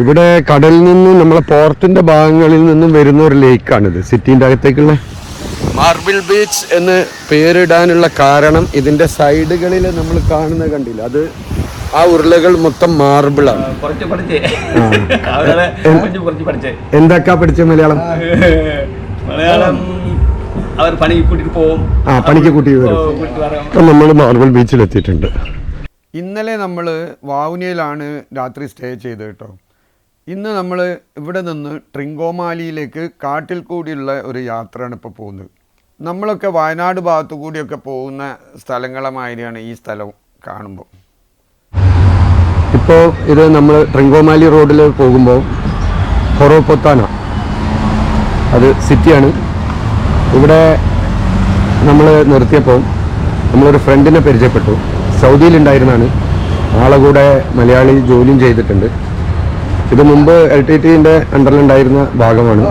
ഇവിടെ കടലിൽ നിന്നും നമ്മളെ പോർട്ടിന്റെ ഭാഗങ്ങളിൽ നിന്നും വരുന്ന ഒരു ലേക്കാണിത്. സിറ്റിന്റെ അകത്തേക്കുള്ള മാർബിൾ ബീച്ച് എന്ന് പേരിടാനുള്ള കാരണം ഇതിന്റെ സൈഡുകളിൽ നമ്മൾ കാണുന്ന കണ്ടില്ല? അത് ആ ഉരുളകൾ മൊത്തം മാർബിളാണ് എന്തൊക്കെ പഠിച്ച. മലയാളം? മലയാളം അവർ പണിക്ക് കൂട്ടിട്ട് പോകും ആ വരും. നമ്മൾ മാർബിൾ ബീച്ചിൽ എത്തിയിട്ടുണ്ട് ഇന്നലെ നമ്മൾ വാവുനയിലാണ് രാത്രി സ്റ്റേ ചെയ്തത് കേട്ടോ. ഇന്ന് നമ്മൾ ഇവിടെ നിന്ന് ട്രിങ്കോമാലിയിലേക്ക് കാട്ടിൽ കൂടിയുള്ള ഒരു യാത്രയാണ് ഇപ്പോൾ പോകുന്നത്. നമ്മളൊക്കെ വയനാട് ഭാഗത്തു കൂടിയൊക്കെ പോകുന്ന സ്ഥലങ്ങളെ മാതിരിയാണ് ഈ സ്ഥലം കാണുമ്പോൾ. ഇപ്പോൾ ഇത് നമ്മൾ ട്രിങ്കോമാലി റോഡിൽ പോകുമ്പോൾ ഹൊറോപ്പൊത്താന അത് സിറ്റിയാണ്. ഇവിടെ നമ്മൾ നിർത്തിയപ്പോൾ നമ്മളൊരു ഫ്രണ്ടിനെ പരിചയപ്പെട്ടു. സൗദിയിലുണ്ടായിരുന്നാണ് ആളെ കൂടെ മലയാളി ജോലിയും ചെയ്തിട്ടുണ്ട്. ഇത് മുമ്പ് എൽ ടി ടിൻ്റെ അണ്ടറിലുണ്ടായിരുന്ന ഭാഗമാണ്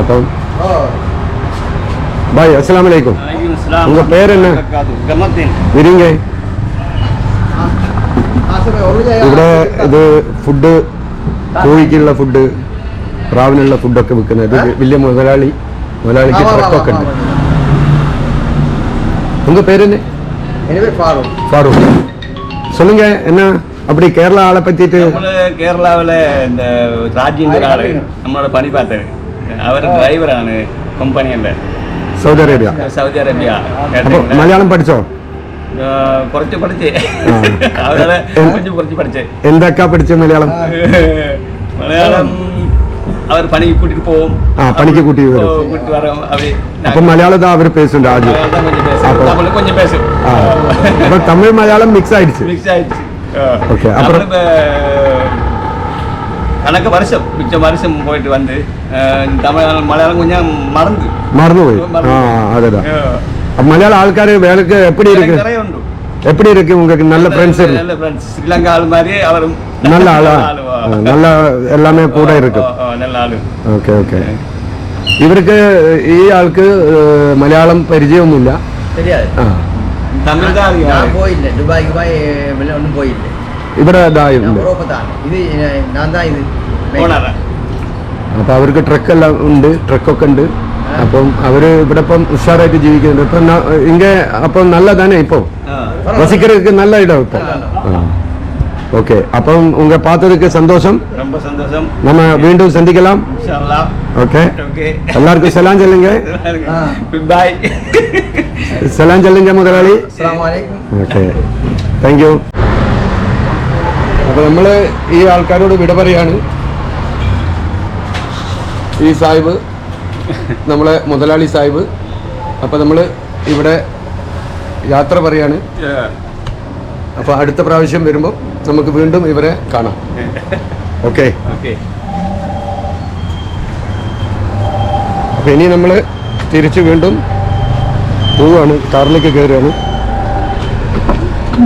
അപ്പം ബായ് അസ്സലാമു അലൈക്കും உங்க பேர் என்ன? ഗമത്തിൻ വിരിങ്ങേ ഇവിടെ ഇത് ഫുഡ് കോഴിക്കുള്ള ഫുഡ് പ്രാവിനുള്ള ഫുഡൊക്കെ വിൽക്കുന്നത് ഇത് വലിയ മുതലാളി മുതലാളിക്ക് ട്രക്കൊക്കെ ഉണ്ട് உங்க பேர் என்ன என் பேர் ஃபாரூக் ஃபாரூக் சொல்லுங்க என்ன அப்படி கேரளா ஆளை பத்திட்டு നമ്മള് കേരളാവിലെ എന്താ രാജ്യന്റെ ആള് നമ്മളോട് പണി പാത്തത് അവർ ഡ്രൈവറാണ് കമ്പനിയുടെ സൗദി അറേബ്യ സൗദി അറേബ്യ അപ്പൊ മലയാളം പഠിച്ചോ ആ, കുറച്ച് പഠിച്ചേ അവരെ கொஞ்சம் കുറച്ച് പഠിച്ചേ എന്തൊക്കെ പഠിച്ച മലയാളം മലയാളം അവർ പണി കൂട്ടിട്ട് പോവും ആ, പണിക്ക് കൂട്ടി വരും. ഓ, കൂട്ടിട്ട് വരാം അവര് അപ്പൊ മലയാളം தான் அவர் பேசும் ராஜு മലയാളം கொஞ்சம் பேசும் அப்போ- தமிழ் கணக்கு வருஷம் மிச்ச வருஷம் போயிட்டு வந்து தமிழ் மலையாளம் கொஞ்சம் மறந்து மறந்து போய் அதுதான் மலையாள ஆள்காரு வேலைக்கு எப்படி இருக்கு எப்படி இருக்கு உங்களுக்கு நல்ல ஃப்ரெண்ட்ஸ் நல்ல ஃப்ரெண்ட்ஸ் ஸ்ரீலங்கா ஆள் மாதிரி அவரும் நல்ல ஆளா நல்ல எல்லாமே கூட இருக்கு நல்ல ஆளு ഓക്കെ ഓക്കെ ഇവർക്ക് ഈ ആൾക്ക് മലയാളം പരിചയമൊന്നുമില്ല ശരിയാ ആ தமிழ் தான் நான் அதிகம். போயில்லை துபாய்க்கு போய் வெளில ஒன்றும் போயில்லை ഇവിടെ நான் ഇതായിട്ടുണ്ട് யூரோப்பை தான் இது அஹ், நான் தான் இது போனாரா? അപ്പൊ അവർക്ക് ട്രക്കെല്ലാം ഉണ്ട് ട്രക്കൊക്കെ ഉണ്ട് അപ്പം അവര് ഇവിടെ ഇപ്പം ഉഷാറായിട്ട് ജീവിക്കുന്നുണ്ട് ഇപ്പൊ ന- ഇങ്ങ അപ്പം നല്ലതാണ് ഇപ്പൊ ஆ. വസിക്കർക്ക് നല്ല ഇടം ഇപ്പൊ ഓക്കെ അപ്പം ഉങ്ക பார்த்ததுக்கு சந்தோஷம் ரொம்ப சந்தோஷம் நம்ம மீண்டும் சந்திக்கலாம் இன்ஷா அல்லாஹ். ஓகே ஓகே எல்லாருக்கும் சலாம் சொல்லுங்க ஆ. பாய் സലാം ചല്ലഞ്ച മുതലാളി. ഓക്കെ. താങ്ക് യു അപ്പോൾ നമ്മൾ ഈ ആൾക്കാരോട് വിട പറയാണ്. ഈ സാഹിബ് നമ്മളെ മുതലാളി സാഹിബ്. അപ്പോൾ നമ്മൾ ഇവിടെ യാത്ര പറയാണ്. അപ്പോൾ അടുത്ത പ്രാവശ്യം വരുമ്പോൾ നമുക്ക് വീണ്ടും ഇവരെ കാണാം. ഓക്കെ അപ്പൊ ഇനി നമ്മൾ തിരിച്ചു വീണ്ടും പോവുകയാണ് കാറിലേക്ക് കയറുകയാണ്.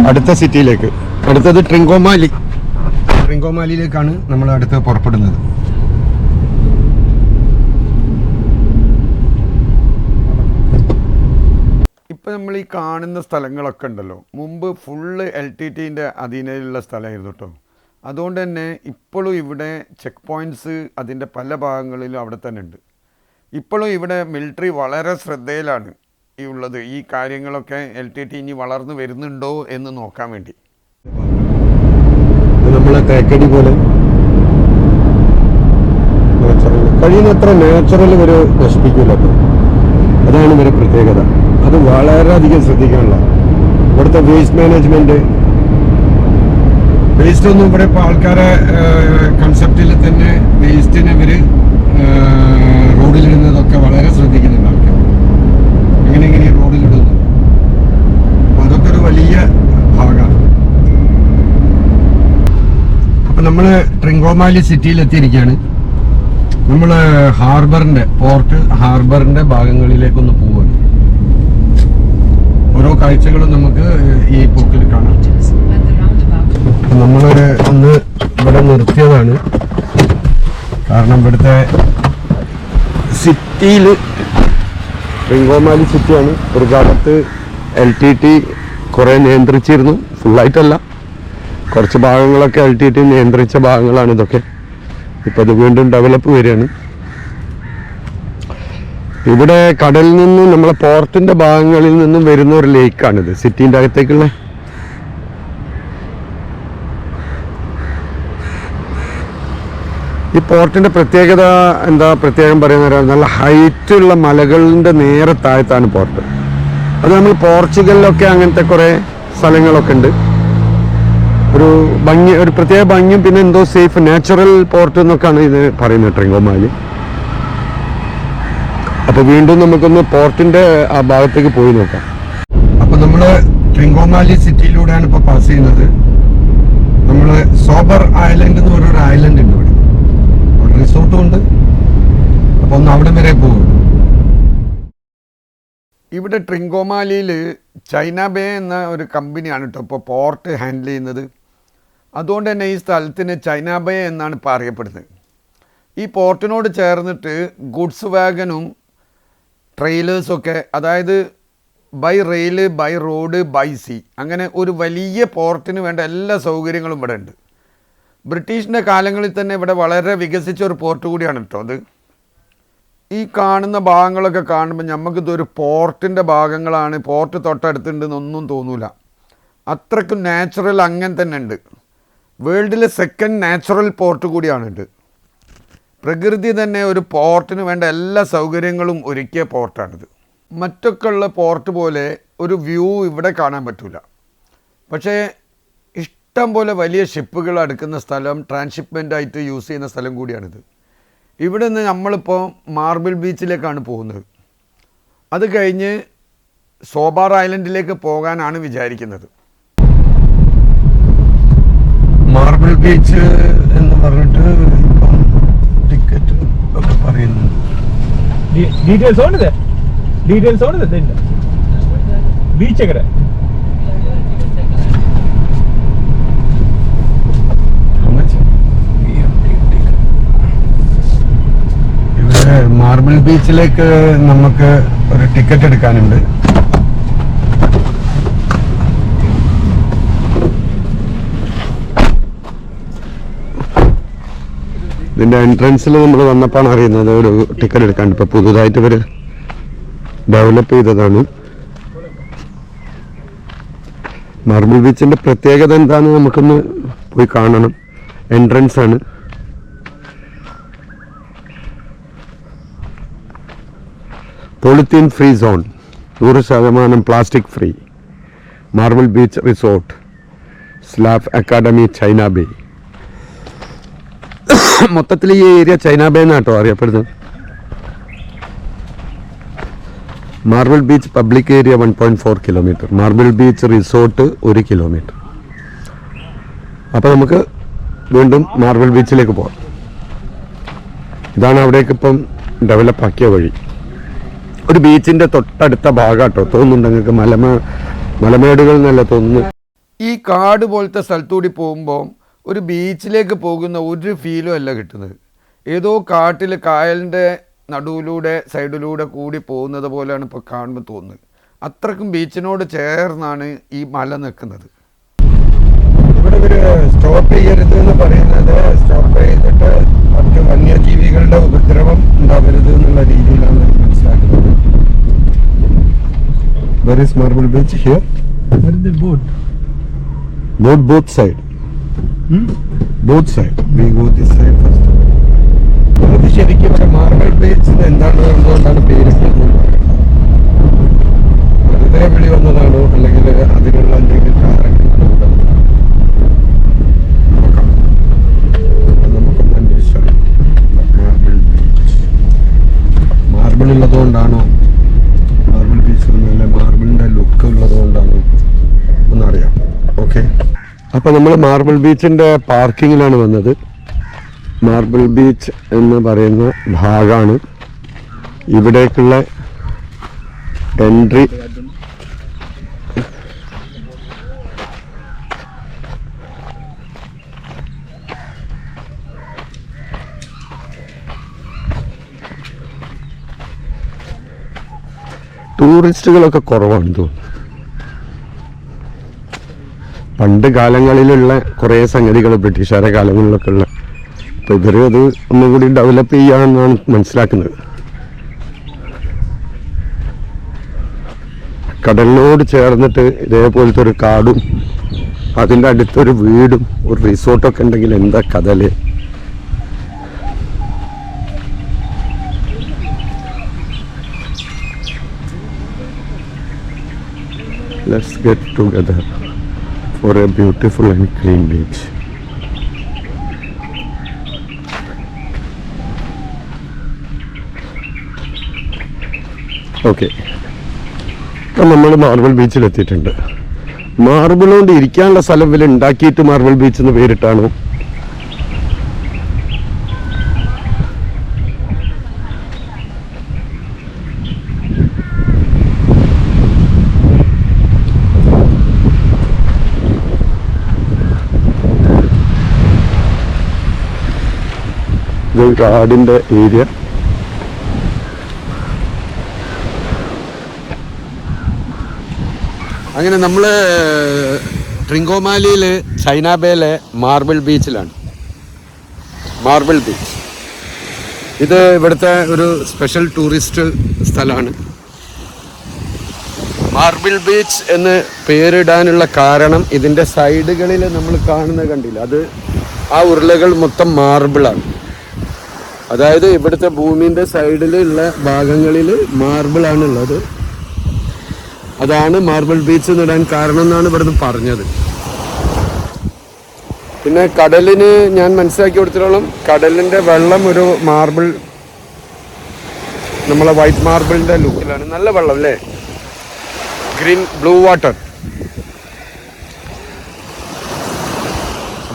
അടുത്ത സിറ്റിയിലേക്ക്. അടുത്തത് ട്രിങ്കോമാലി. ട്രിങ്കോമാലിയിലേക്കാണ് നമ്മൾ അടുത്ത് പുറപ്പെടുന്നത്. ഇപ്പം നമ്മൾ ഈ കാണുന്ന സ്ഥലങ്ങളൊക്കെ ഉണ്ടല്ലോ. മുമ്പ് ഫുള്ള് എൽ ടി ടിന്റെ അധീനയിലുള്ള സ്ഥലമായിരുന്നു കേട്ടോ അതുകൊണ്ട് തന്നെ ഇപ്പോഴും ഇവിടെ ചെക്ക് പോയിന്റ്സ് അതിന്റെ പല ഭാഗങ്ങളിലും അവിടെ തന്നെ ഉണ്ട്. ഇപ്പോഴും ഇവിടെ മിലിറ്ററി വളരെ ശ്രദ്ധയിലാണ്. ഉള്ളത്. ഈ കാര്യങ്ങളൊക്കെ എൽ ടി ടി ഇനി വളർന്നു വരുന്നുണ്ടോ എന്ന് നോക്കാൻ വേണ്ടി. നമ്മളെ തേക്കടി പോലെ. കഴിയുന്നത്ര നാച്ചുറൽ ഇവർ നശിപ്പിക്കില്ല അതാണ് ഇവരെ പ്രത്യേകത. അത് വളരെയധികം ശ്രദ്ധിക്കാനുള്ള. ഇവിടുത്തെ വേസ്റ്റ് മാനേജ്മെന്റ് വേസ്റ്റ് ഒന്നും ഇവിടെ ഇപ്പോൾ ആൾക്കാരെ കൺസെപ്റ്റിൽ തന്നെ വേസ്റ്റിനെ ഇവർ റോഡിലിടുന്നതൊക്കെ വളരെ ശ്രദ്ധിക്കുന്നുണ്ട് ആൾക്കാർ എങ്ങനെ എങ്ങനെ റോഡിലിടുന്നു അപ്പൊ അതൊക്കെ ഒരു വലിയ ഭാഗമാണ് നമ്മൾ ട്രിങ്കോമാലി സിറ്റിയിൽ എത്തിയിരിക്കുകയാണ് നമ്മൾ ഹാർബറിന്റെ പോർട്ട് ഹാർബറിന്റെ ഭാഗങ്ങളിലേക്കൊന്ന് പോവുകയാണ് ഓരോ കാഴ്ചകളും നമുക്ക് ഈ പോക്കിൽ കാണാം. നമ്മളൊരു ഒന്ന് ഇവിടെ നിർത്തിയതാണ്. കാരണം ഇവിടുത്തെ സിറ്റിയിൽ ട്രിങ്കോമാലി സിറ്റിയാണ് ഒരു കാലത്ത് എൽ ടി ടി കുറേ നിയന്ത്രിച്ചിരുന്നു. ഫുള്ളായിട്ടല്ല കുറച്ച് ഭാഗങ്ങളൊക്കെ എൽ ടി ടി നിയന്ത്രിച്ച ഭാഗങ്ങളാണ് ഇതൊക്കെ. ഇപ്പം ഇത് വീണ്ടും ഡെവലപ്പ് വരികയാണ്. ഇവിടെ കടലിൽ നിന്നും നമ്മളെ പോർട്ടിന്റെ ഭാഗങ്ങളിൽ നിന്നും വരുന്ന ഒരു ലേക്കാണിത് സിറ്റീന്റെ അകത്തേക്കുള്ള. ഈ പോർട്ടിന്റെ പ്രത്യേകത എന്താ പ്രത്യേകം പറയുന്ന നല്ല ഹൈറ്റുള്ള മലകളുടെ നേരെ താഴത്താണ് പോർട്ട്. അത് നമ്മൾ പോർച്ചുഗലിലൊക്കെ അങ്ങനത്തെ കുറേ സ്ഥലങ്ങളൊക്കെ ഉണ്ട്. ഒരു ഭംഗി ഒരു പ്രത്യേക ഭംഗിയും പിന്നെ എന്തോ സേഫ് നാച്ചുറൽ പോർട്ട് എന്നൊക്കെയാണ് ഇത് പറയുന്നത് ട്രിങ്കോമാലി അപ്പൊ വീണ്ടും നമുക്കൊന്ന് പോർട്ടിന്റെ ആ ഭാഗത്തേക്ക് പോയി നോക്കാം. അപ്പൊ നമ്മൾ ട്രിങ്കോമാലി സിറ്റിയിലൂടെയാണ് ഇപ്പൊ പാസ് ചെയ്യുന്നത്. നമ്മൾ സോബർ ഐലൻഡ് എന്ന് പറഞ്ഞൊരു ഐലൻഡ് ഉണ്ട് ഇവിടെ. ഒരു റിസോർട്ടും ഉണ്ട്. അപ്പൊ ഒന്ന് അവിടെ വരെ പോകും. ഇവിടെ ട്രിങ്കോമാലിയിൽ ചൈന ബേ എന്ന ഒരു കമ്പനിയാണ് കേട്ടോ ഇപ്പോൾ പോർട്ട് ഹാൻഡിൽ ചെയ്യുന്നത്. അതുകൊണ്ട് തന്നെ ഈ സ്ഥലത്തിന് ചൈന ബേ എന്നാണ് ഇപ്പോൾ അറിയപ്പെടുന്നത് ഈ പോർട്ടിനോട് ചേർന്നിട്ട് ഗുഡ്സ് വാഗനും ട്രെയിലേഴ്സൊക്കെ അതായത് by rail by road by sea അങ്ങനെ ഒരു വലിയ പോർട്ടിന് വേണ്ട എല്ലാ സൗകര്യങ്ങളും ഇവിടെ ഉണ്ട്. ബ്രിട്ടീഷിന്റെ കാലങ്ങളിൽ തന്നെ ഇവിടെ വളരെ വികസിച്ച ഒരു പോർട്ട് കൂടിയാണ് കേട്ടോ അത്. ഈ കാണുന്ന ഭാഗങ്ങളൊക്കെ കാണുമ്പോൾ നമുക്കിതൊരു പോർട്ടിന്റെ ഭാഗങ്ങളാണ് പോർട്ട് തൊട്ടടുത്തുണ്ടെന്നൊന്നും തോന്നൂല. അത്രയ്ക്കും നാച്ചുറൽ അങ്ങനെ തന്നെ ഉണ്ട്. വേൾഡിലെ സെക്കൻഡ് നാച്ചുറൽ പോർട്ട് കൂടിയാണിത്. പ്രകൃതി തന്നെ ഒരു പോർട്ടിന് വേണ്ട എല്ലാ സൗകര്യങ്ങളും ഒരുക്കിയ പോർട്ടാണിത് മറ്റൊക്കെ ഉള്ള പോർട്ട് പോലെ ഒരു വ്യൂ ഇവിടെ കാണാൻ പറ്റില്ല പക്ഷേ ഇഷ്ടം പോലെ വലിയ ഷിപ്പുകൾ അടുക്കുന്ന സ്ഥലം ട്രാൻസ്ഷിപ്മെന്റ് ആയിട്ട് യൂസ് ചെയ്യുന്ന സ്ഥലം കൂടിയാണിത്. ഇവിടെ നിന്ന് നമ്മളിപ്പോൾ മാർബിൾ ബീച്ചിലേക്കാണ് പോകുന്നത്. അത് കഴിഞ്ഞ് സോബാർ ഐലൻഡിലേക്ക് പോകാനാണ് വിചാരിക്കുന്നത്. ബീച്ച് എന്ന് പറഞ്ഞിട്ട് ഇപ്പം ടിക്കറ്റ് ഒക്കെ പറയുന്നുണ്ട് ഡീറ്റെയിൽസ് ഉണ്ട് ഡീറ്റെയിൽസ് ഉണ്ട് ബീച്ച് എങ്ങനെ? മാർബിൾ ബീച്ചിലേക്ക് നമുക്ക് ഒരു ടിക്കറ്റ് എടുക്കാനുണ്ട്. ഇതിന്റെ എൻട്രൻസിൽ നമ്മൾ വന്നപ്പോഴാണ് അറിയുന്നത് ഒരു ടിക്കറ്റ് എടുക്കാണ്ട്. ഇപ്പൊ പുതുതായിട്ട് ഇവർ ഡെവലപ്പ് ചെയ്തതാണ്. മാർബിൾ ബീച്ചിന്റെ പ്രത്യേകത എന്താന്ന് നമുക്കൊന്ന് പോയി കാണണം. എൻട്രൻസ് ആണ്. പോളിത്തീൻ ഫ്രീ സോൺ നൂറ് ശതമാനം plastic free marble beach resort സ്ലാഫ് academy China bay മൊത്തത്തിൽ ഈ ഏരിയ ചൈന ബേ എന്നാട്ടോ അറിയപ്പെടുന്നത്. Marble beach public area one point four kilometre marble beach resort ഒരു കിലോമീറ്റർ അപ്പോൾ നമുക്ക് വീണ്ടും മാർബിൾ ബീച്ചിലേക്ക് പോകാം ഇതാണ് അവിടേക്ക് ഇപ്പം ഡെവലപ്പ് ആക്കിയ വഴി. ഒരു ബീച്ചിന്റെ തൊട്ടടുത്ത ഭാഗമാട്ടോ തോന്നുന്നുണ്ട് നിങ്ങൾക്ക് മലമ മലമേടുകൾ എന്നല്ല തോന്നുന്നു. ഈ കാട് പോലത്തെ സ്ഥലത്തൂടി പോകുമ്പോൾ ഒരു ബീച്ചിലേക്ക് പോകുന്ന ഒരു ഫീലും അല്ല കിട്ടുന്നത് ഏതോ കാട്ടിൽ കായലിന്റെ നടുവിലൂടെ സൈഡിലൂടെ കൂടി പോകുന്നത് പോലെയാണ് ഇപ്പോൾ കാണുമ്പോൾ തോന്നുന്നത് അത്രക്കും ബീച്ചിനോട് ചേർന്നാണ് ഈ മല നിൽക്കുന്നത് ഇവിടെ ഒരു സ്റ്റോപ്പ് ചെയ്യരുത് എന്ന് പറയുന്നത് സ്റ്റോപ്പ് ചെയ്തിട്ട് മറ്റ് വന്യജീവികളുടെ ഉപദ്രവം ഉണ്ടാവരുത് എന്നുള്ള രീതിയിലാണ് മനസ്സിലാക്കുന്നത് Where is Marble Beach? Here? Boat Both, both side. Both side. We go this side first. അത് ശരിക്കും ഇവിടെ മാർബിൾ ബീച്ചിന് എന്താണ് എന്തുകൊണ്ടാണ് പേര് വെറുതെ വിളി വന്നതാണോ അപ്പോൾ നമ്മൾ മാർബിൾ ബീച്ചിന്റെ പാർക്കിങ്ങിലാണ് വന്നത്. മാർബിൾ ബീച്ച് എന്ന് പറയുന്ന ഭാഗമാണ് ഇവിടേക്കുള്ള എൻട്രി ടൂറിസ്റ്റുകളൊക്കെ കുറവാണ് തോന്നുന്നു. പണ്ട് കാലങ്ങളിലുള്ള കുറേ സംഗതികൾ ബ്രിട്ടീഷുകാരെ കാലങ്ങളിലൊക്കെ ഉള്ള. അപ്പോൾ ഇവർ അത് ഒന്നും കൂടി ഡെവലപ്പ് ചെയ്യാമെന്നാണ് മനസ്സിലാക്കുന്നത്. കടലിനോട് ചേർന്നിട്ട് ഇതേപോലത്തെ ഒരു കാടും അതിന്റെ അടുത്തൊരു വീടും ഒരു റിസോർട്ടൊക്കെ ഉണ്ടെങ്കിൽ എന്താ കഥൽ? Let's get together. For a beautiful and clean beach. Okay നമ്മൾ മാർബിൾ ബീച്ചിൽ എത്തിയിട്ടുണ്ട്. മാർബിൾ കൊണ്ട് ഇരിക്കാനുള്ള സ്ഥലം വില ഉണ്ടാക്കിയിട്ട് മാർബിൾ ബീച്ച് എന്ന് പേരിട്ടാണോ. ഇത് കാടിന്റെ ഏരിയ. അങ്ങനെ നമ്മൾ ട്രിങ്കോമാലിയിൽ ചൈന ബേയിലെ മാർബിൾ ബീച്ചിലാണ്. Marble beach. ഇത് ഇവിടുത്തെ ഒരു സ്പെഷ്യൽ ടൂറിസ്റ്റ് സ്ഥലമാണ്. മാർബിൾ ബീച്ച് എന്ന് പേരിടാനുള്ള കാരണം ഇതിന്റെ സൈഡുകളിൽ നമ്മൾ കാണുന്നത് കണ്ടില്ല? അത് ആ ഉരുളകൾ മൊത്തം മാർബിളാണ്. അതായത് ഇവിടുത്തെ ഭൂമിന്റെ സൈഡിലുള്ള ഭാഗങ്ങളിൽ മാർബിളാണ് ഉള്ളത് അതാണ് മാർബിൾ ബീച്ച് നിടാൻ കാരണം എന്നാണ് ഇവിടുന്ന് പറഞ്ഞത്. പിന്നെ കടലിന് ഞാൻ മനസ്സിലാക്കി കൊടുത്തിടത്തോളം കടലിന്റെ വെള്ളം ഒരു മാർബിൾ നമ്മളെ വൈറ്റ് മാർബിളിന്റെ ലുക്കിലാണ് നല്ല വെള്ളം അല്ലേ? ഗ്രീൻ ബ്ലൂ വാട്ടർ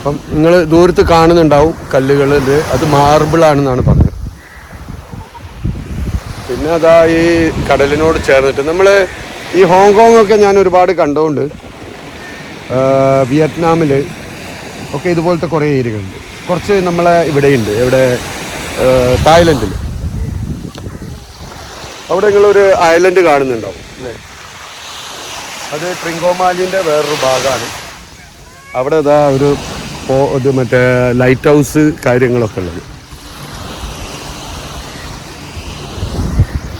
അപ്പം നിങ്ങൾ ദൂരത്ത് കാണുന്നുണ്ടാവും കല്ലുകൾ അത് മാർബിൾ ആണെന്നാണ് പറഞ്ഞത്. പിന്നെ അതാ ഈ കടലിനോട് ചേർന്നിട്ട് നമ്മൾ ഈ ഹോങ്കോങ് ഒക്കെ ഞാൻ ഒരുപാട് കണ്ടുകൊണ്ട് വിയറ്റ്നാമിൽ ഒക്കെ ഇതുപോലത്തെ കുറേ ഏരിയകളുണ്ട്. കുറച്ച് നമ്മളെ ഇവിടെയുണ്ട്. ഇവിടെ തായ്ലൻഡിൽ അവിടെ നിങ്ങളൊരു ഐലൻഡ് കാണുന്നുണ്ടാവും. അത് ട്രിങ്കോമാലിന്റെ വേറൊരു ഭാഗമാണ് അവിടെ ഇതാ ഒരു പോ- ഇത് മറ്റേ ലൈറ്റ് ഹൗസ് കാര്യങ്ങളൊക്കെ ഉള്ളത്.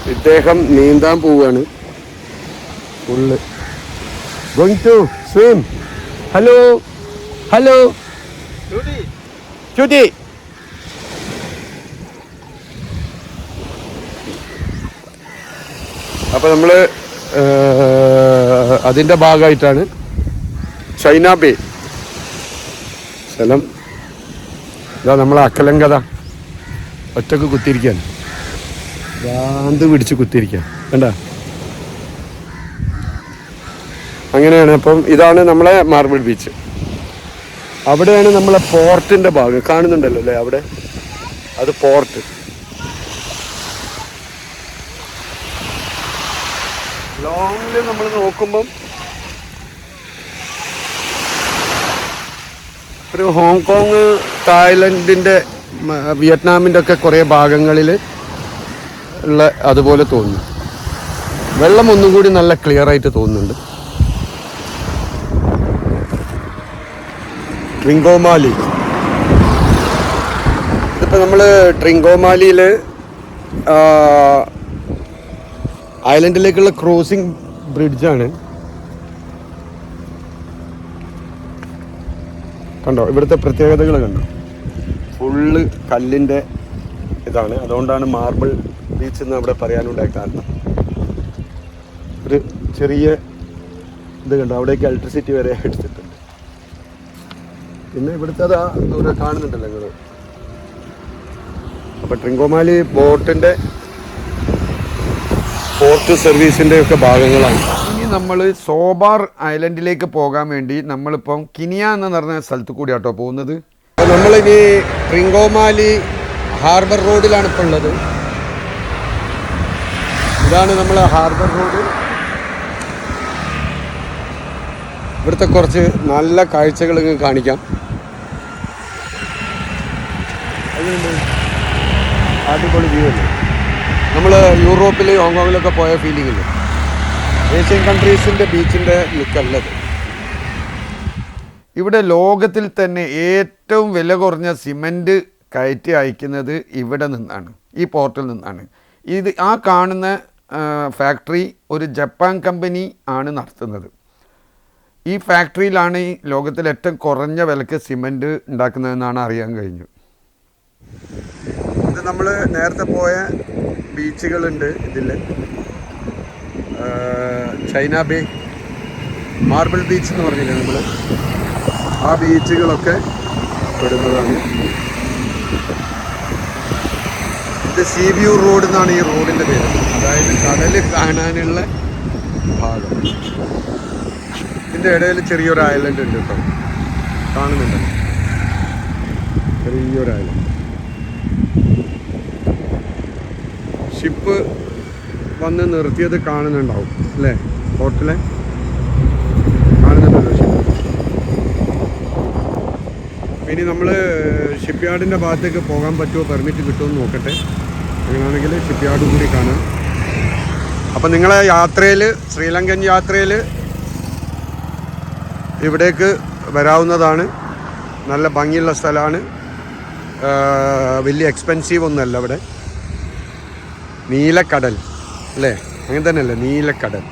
ഇദ്ദേഹം നീന്താൻ പോവുകയാണ്. Full going to swim hello hello ചുറ്റി അപ്പൊ നമ്മൾ അതിന്റെ ഭാഗമായിട്ടാണ്. ചൈന ബേ സ്ഥലം. ഇതാ നമ്മളെ അക്കലങ്കഥ. ഒറ്റയ്ക്ക് കുത്തിയിരിക്കാൻ ഭ്രാന്ത് പിടിച്ച് കുത്തിയിരിക്കാൻ കണ്ട? അങ്ങനെയാണ്. അപ്പം ഇതാണ് നമ്മളെ മാർബിൾ ബീച്ച് അവിടെയാണ് നമ്മളെ പോർട്ടിന്റെ ഭാഗം. കാണുന്നുണ്ടല്ലോ അല്ലേ അവിടെ? അത് പോർട്ട്. ലോങ്ങിൽ നമ്മൾ നോക്കുമ്പം ഒരു ഹോങ്കോങ് തായ്ലൻഡിന്റെ വിയറ്റ്നാമിന്റെ ഒക്കെ കുറേ ഭാഗങ്ങളിൽ ഉള്ള അതുപോലെ തോന്നുന്നു. വെള്ളം ഒന്നും കൂടി നല്ല ക്ലിയർ ആയിട്ട് തോന്നുന്നുണ്ട്. ട്രിങ്കോമാലി. ഇതിപ്പോൾ നമ്മൾ ട്രിങ്കോമാലിയിൽ ഐലൻഡിലേക്കുള്ള ക്രോസിംഗ് ബ്രിഡ്ജാണ്. കണ്ടോ? ഇവിടുത്തെ പ്രത്യേകതകൾ കണ്ടോ? ഫുള്ള് കല്ലിന്റെ ഇതാണ്. അതുകൊണ്ടാണ് മാർബിൾ ബീച്ച് എന്ന് അവിടെ പറയാനുണ്ടായ കാരണം. ഒരു ചെറിയ ഇത് കണ്ടോ? അവിടേക്ക് ഇലക്ട്രിസിറ്റി വരെ എടുത്തിട്ടുണ്ട്. പിന്നെ ഇവിടുത്തെ അതാ ദൂരെ കാണുന്നുണ്ടല്ലോ നിങ്ങൾ അപ്പോൾ ട്രിങ്കോമാലി ബോട്ടിന്റെ പോർട്ട് സർവീസിന്റെ ഒക്കെ ഭാഗങ്ങളാണ്. നമ്മൾ സോബാർ ഐലൻഡിലേക്ക് പോകാൻ വേണ്ടി നമ്മളിപ്പം കിനിയ എന്ന് പറഞ്ഞ സ്ഥലത്ത് കൂടി ആട്ടോ പോകുന്നത്. നമ്മളിനി ട്രിങ്കോമാലി ഹാർബർ റോഡിലാണ് ഇപ്പോൾ ഉള്ളത്. ഇതാണ് നമ്മൾ ഹാർബർ റോഡ്. ഇവിടുത്തെ കുറച്ച് നല്ല കാഴ്ചകൾ ഇങ്ങ് കാണിക്കാം? അടിപൊളി വ്യൂ അല്ലേ? നമ്മൾ യൂറോപ്പിൽ ഹോങ്കോങ്ങിലൊക്കെ പോയ ഫീലിംഗ് ഇല്ലേ? ഏഷ്യൻ കൺട്രീസിന്റെ ബീച്ചിന്റെ ലുക്കല്ലത് ഇവിടെ ലോകത്തിൽ തന്നെ ഏറ്റവും വില കുറഞ്ഞ സിമന്റ് കയറ്റി അയക്കുന്നത് ഇവിടെ നിന്നാണ് ഈ പോർട്ടിൽ നിന്നാണ്. ഇത് ആ കാണുന്ന ഫാക്ടറി ഒരു ജപ്പാൻ കമ്പനി ആണ് നടത്തുന്നത്. ഈ ഫാക്ടറിയിലാണ് ഈ ലോകത്തിൽ ഏറ്റവും കുറഞ്ഞ വിലക്ക് സിമന്റ് ഉണ്ടാക്കുന്നതെന്നാണ് അറിയാൻ കഴിഞ്ഞു ഇത് നമ്മൾ നേരത്തെ പോയ ബീച്ചുകളുണ്ട് ഇതിൽ ചൈന ബേ മാർബിൾ ബീച്ച് എന്ന് പറഞ്ഞില്ലേ നമ്മൾ ആ ബീച്ചുകളൊക്കെ പെടുന്നതാണ്. ഇത് സീ വ്യൂ റോഡ് എന്നാണ് ഈ റോഡിന്റെ പേര്. അതായത് കടൽ കാണാനുള്ള ഭാഗം. ഇതിന്റെ ഇടയിൽ ചെറിയൊരു ഐലൻഡ് ഉണ്ട് കേട്ടോ. കാണുന്നുണ്ട്? ചെറിയൊരു ഐലൻഡ് ഷിപ്പ് വന്ന് നിർത്തിയത് കാണുന്നുണ്ടാവും അല്ലേ? ഷിപ്പ് ഇനി നമ്മൾ ഷിപ്പ് യാർഡിന്റെ ഭാഗത്തേക്ക് പോകാൻ പറ്റുമോ? പെർമിറ്റ് കിട്ടുമോ എന്ന് നോക്കട്ടെ. അങ്ങനെയാണെങ്കിൽ ഷിപ്പ് യാർഡ് കൂടി കാണാം. അപ്പം നിങ്ങളെ യാത്രയിൽ ശ്രീലങ്കൻ യാത്രയിൽ ഇവിടേക്ക് വരാവുന്നതാണ്. നല്ല ഭംഗിയുള്ള സ്ഥലമാണ് വലിയ എക്സ്പെൻസീവ് ഒന്നുമല്ല ഇവിടെ. നീലക്കടൽ. അല്ലേ? അങ്ങനെ തന്നെയല്ലേ? നീലക്കടൽ.